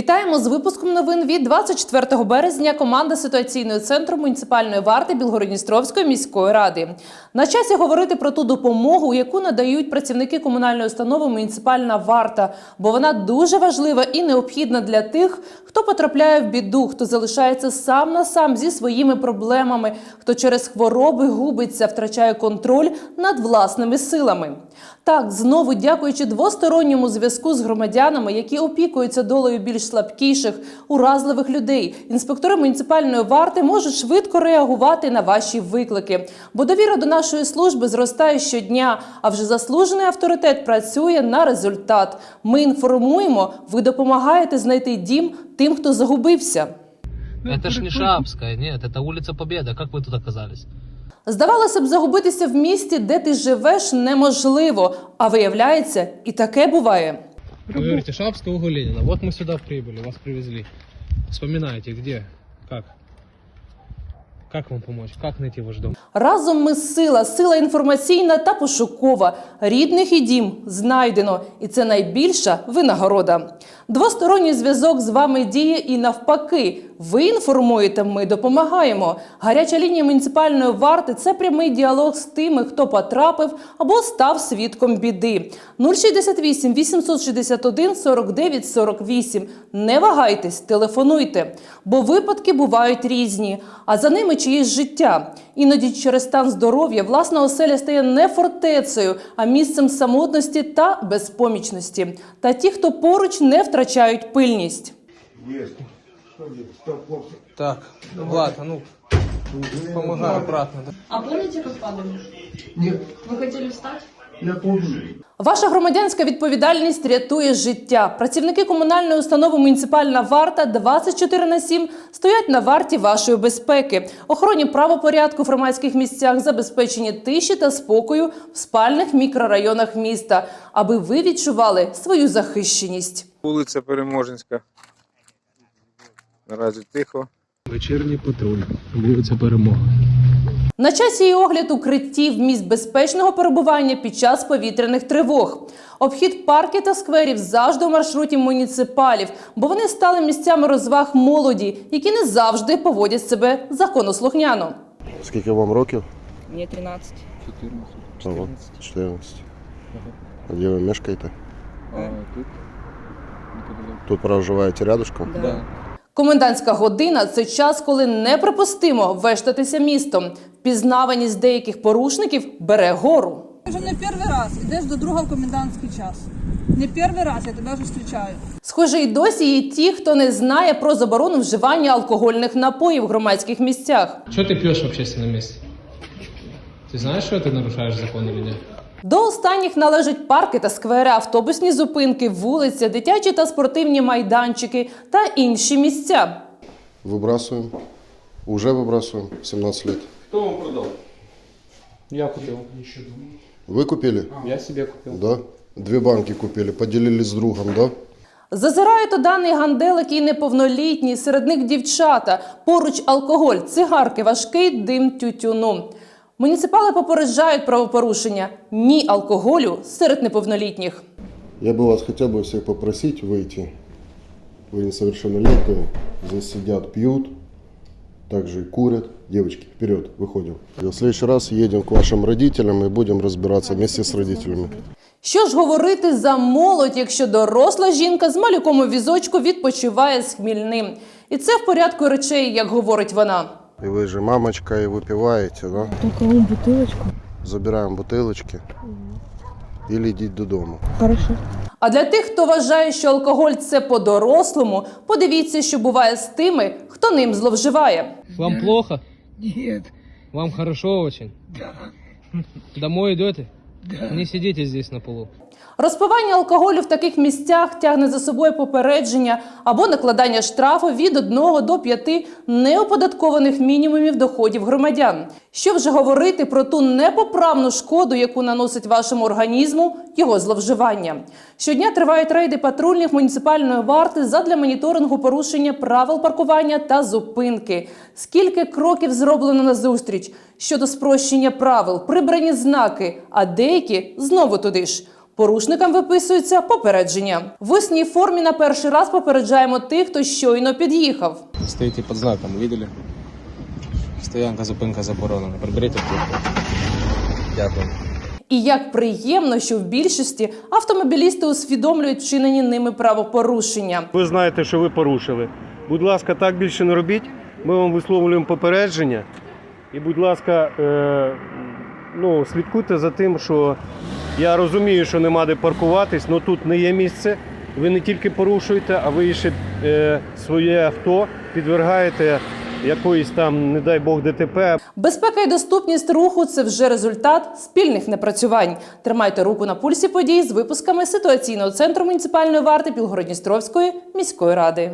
Вітаємо з випуском новин від 24 березня. Команда ситуаційного центру муніципальної варти Білгородністровської міської ради. На часі говорити про ту допомогу, яку надають працівники комунальної установи Муніципальна варта, бо вона дуже важлива і необхідна для тих, хто потрапляє в біду, хто залишається сам на сам зі своїми проблемами, хто через хвороби губиться, втрачає контроль над власними силами. Так, знову дякуючи двосторонньому зв'язку з громадянами, які опікуються долею більш слабкіших, уразливих людей, інспектори муніципальної варти можуть швидко реагувати на ваші виклики. Бо довіра до нашої служби зростає щодня, а вже заслужений авторитет працює на результат. Ми інформуємо, ви допомагаєте знайти дім тим, хто загубився. Это ж не Шапская, нет, это улица Победа. Как вы тут оказались? Здавалося б, загубитися в місті, де ти живеш, неможливо. А виявляється, і таке буває. Вы говорите, Шапская, угол Ленина. Вот мы сюда прибыли, вас привезли. Вспоминаете, где, как? Как вам помочь? Как найти ваш дом? Разом ми сила, сила інформаційна та пошукова. Рідних і дім знайдено, і це найбільша винагорода. Двосторонній зв'язок з вами діє і навпаки. Ви інформуєте, ми допомагаємо. Гаряча лінія муніципальної варти це прямий діалог з тими, хто потрапив або став свідком біди. 068 861 49 48. Не вагайтесь, телефонуйте, бо випадки бувають різні, а за ними чиєсь життя. Іноді через стан здоров'я власна оселя стає не фортецею, а місцем самотності та безпомічності. Та ті, хто поруч не втрачають пильність. Так, Влад, а ну, помогай обратно. А помните, как падали? Нет, Вы хотели встать? я помню. Ваша громадянська відповідальність рятує життя. Працівники комунальної установи Муніципальна варта 24 на 7 стоять на варті вашої безпеки, охороні правопорядку в громадських місцях, забезпеченні тиші та спокою в спальних мікрорайонах міста, аби ви відчували свою захищеність. Вулиця Переможенська. Наразі тихо. Вечірній патруль, вулиця Перемога. На часі і огляд укриттів місць безпечного перебування під час повітряних тривог. Обхід парків та скверів завжди у маршруті муніципалів, бо вони стали місцями розваг молоді, які не завжди поводять себе законослухняно. Скільки вам років? Мне 13. Ага, 14. А де ви мешкаєте? Тут проживаєте рядышком? Да. Комендантська година це час, коли неприпустимо вештатися містом. Впізнаваність деяких порушників бере гору. Вже не перший раз йдеш до друга в комендантський час. Не перший раз я тебе вже зустрічаю. Схоже, й досі є ті, хто не знає про заборону вживання алкогольних напоїв в громадських місцях. Что ты пьешь в общественном месте? Ты знаешь, что ты нарушаешь закон или нет? До останніх належать парки та сквери, автобусні зупинки, вулиці, дитячі та спортивні майданчики та інші місця. Вибрасуємо. Уже вибрасуємо. 17 лет. Я купил. Ви купили? Я себе купил. Да. Дві банки купили, поделили з другом, да? Зазирають у даний ганделик і неповнолітні, серед них дівчата. Поруч алкоголь, цигарки, важкий дим тютюну. Муніципали попереджають правопорушення. Ні алкоголю серед неповнолітніх. Я бы вас хотел бы всех попросить выйти. Вы несовершеннолетние, здесь сидят, пьют, также и курят. Девочки, вперед, выходим. И в следующий раз едем к вашим родителям и будем разбираться вместе с родителями. Що ж говорити за молодь, якщо доросла жінка з малюком у візочку відпочиває з хмільним? І це в порядку речей, як говорить вона. И вы же мамочка и выпиваете, да? Только вам бутылочку. Забираем бутылочки или идите додому. Хорошо. А для тих, хто вважає, що алкоголь це по-дорослому, подивіться, що буває з тими, хто ним зловживає. Вам плохо? Нет. Вам хорошо очень? Да. Домой идете? Да. Не сидите здесь на полу. Розпивання алкоголю в таких місцях тягне за собою попередження або накладання штрафу від 1 до 5 неоподаткованих мінімумів доходів громадян. Що вже говорити про ту непоправну шкоду, яку наносить вашому організму його зловживання. Щодня тривають рейди патрульних муніципальної варти задля моніторингу порушення правил паркування та зупинки. Скільки кроків зроблено на зустріч щодо спрощення правил, прибрані знаки, а деякі знову туди ж. Порушникам виписується попередження. В усній формі на перший раз попереджаємо тих, хто щойно під'їхав. Стоите под знаком, видели? Стоянка, зупинка заборонена. Приберіть автівку. Дякую. І як приємно, що в більшості автомобілісти усвідомлюють вчинені ними правопорушення. Ви знаєте, що ви порушили. Будь ласка, так більше не робіть. Ми вам висловлюємо попередження. І, будь ласка, е, ну, слідкуйте за тим, що я розумію, що нема де паркуватись, але тут не є місце. Ви не тільки порушуєте, а ви ще е, своє авто підвергаєте якоїсь там, не дай Бог, ДТП. Безпека і доступність руху це вже результат спільних напрацювань. Тримайте руку на пульсі подій з випусками ситуаційного центру муніципальної варти Білгородністровської міської ради.